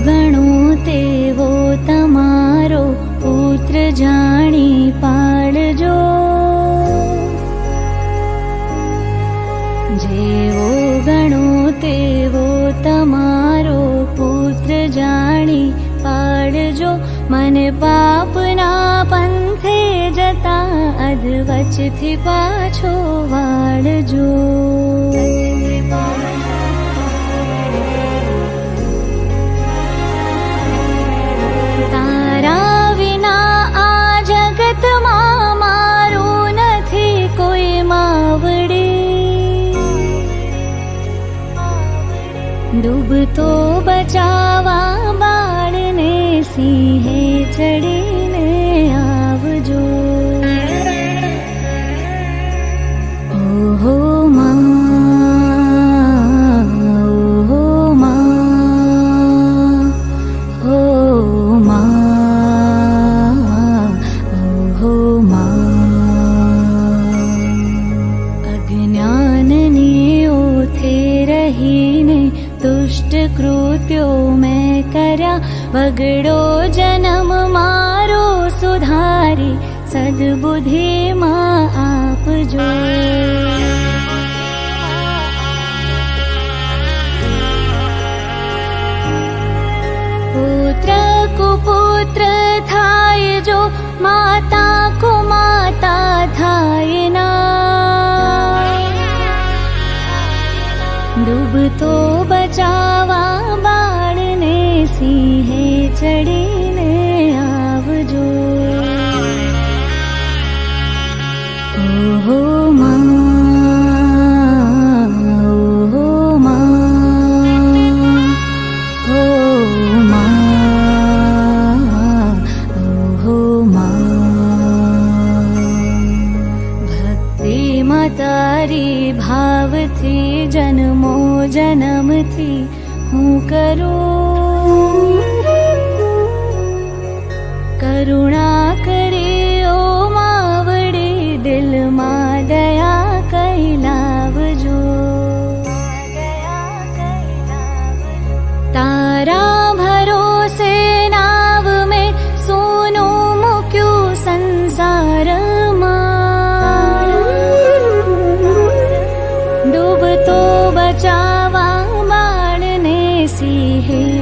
ગણો તેવો તમારો પુત્ર જાણી પાળજો જેવો ગણો તેવો તમારો પુત્ર જાણી પાળજો મને પાપના પંથે જતા અધવચથી પાછો વાળજો. પાછો ડૂબતો બચાવા બાળને સિંહે ચડીને આવજો ुष्ट कृत्यो मारो कगडो सद्बुद्धि मा आप जो। पुत्र कुपुत्र थाय जो माता को माता डूबतो बचावा बाडने सी हे चे ભક્તિમાં તારી ભાવથી જન્મો જન્મથી હું કરું કરુણા કર hate